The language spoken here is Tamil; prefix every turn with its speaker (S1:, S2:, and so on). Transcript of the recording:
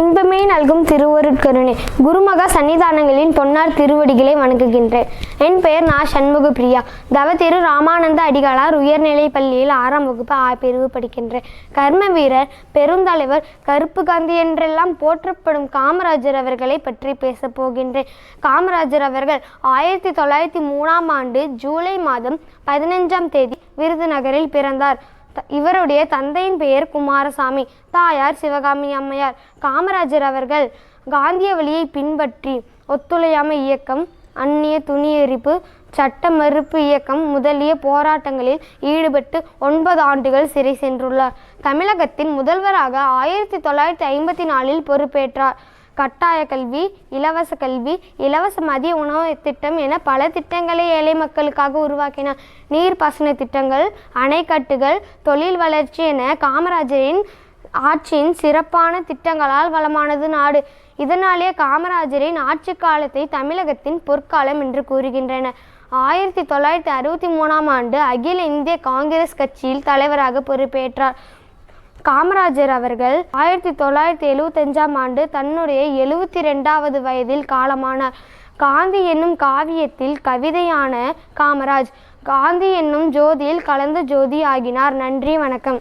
S1: இன்பமே நல்கும் திருவருட்கருணை குருமக சன்னிதானங்களின் பொன்னார் திருவடிகளை வணங்குகின்றேன் என் பெயர் நா. சண்முக பிரியா. தவ திரு ராமானந்த அடிகளார் உயர்நிலை பள்ளியில் ஆறாம் வகுப்பு ஆ பிரிவு படிக்கின்றேன் கர்ம வீரர் பெருந்தலைவர் கருப்பு காந்தி என்றெல்லாம் போற்றப்படும் காமராஜர் அவர்களை பற்றி பேசப் போகின்றேன் காமராஜர் அவர்கள் ஆயிரத்தி தொள்ளாயிரத்தி மூணாம் ஆண்டு ஜூலை மாதம் பதினைஞ்சாம் தேதி விருதுநகரில் பிறந்தார். இவருடைய தந்தையின் பெயர் குமாரசாமி தாயார் சிவகாமி அம்மையார் காமராஜர் அவர்கள் காந்திய வழியை பின்பற்றி ஒத்துழையாமை இயக்கம் அந்நிய துணி எரிப்பு சட்ட மறுப்பு இயக்கம் முதலிய போராட்டங்களில் ஈடுபட்டு ஒன்பது ஆண்டுகள் சிறை சென்றுள்ளார். தமிழகத்தின் முதல்வராக ஆயிரத்தி தொள்ளாயிரத்தி ஐம்பத்தி நாலில் பொறுப்பேற்றார். கட்டாய கல்வி இலவச கல்வி இலவச மதிய உணவு திட்டம் என பல திட்டங்களை ஏழை மக்களுக்காக உருவாக்கினார் நீர்ப்பாசன திட்டங்கள் அணைக்கட்டுகள் தொழில் வளர்ச்சி என காமராஜரின் ஆட்சியின் சிறப்பான திட்டங்களால் வளமானது நாடு. இதனாலே காமராஜரின் ஆட்சி காலத்தை தமிழகத்தின் பொற்காலம் என்று கூறுகின்றனர் ஆயிரத்தி தொள்ளாயிரத்தி அறுபத்தி மூணாம் ஆண்டு அகில இந்திய காங்கிரஸ் கட்சியில் தலைவராக பொறுப்பேற்றார். காமராஜர் அவர்கள் ஆயிரத்தி தொள்ளாயிரத்தி எழுவத்தஞ்சாம் ஆண்டு தன்னுடைய எழுவத்தி ரெண்டாவது வயதில் காலமானார் காந்தி என்னும் காவியத்தில் கவிதையான காமராஜ். காந்தி என்னும் ஜோதியில் கலந்த ஜோதி ஆகினார். நன்றி வணக்கம்.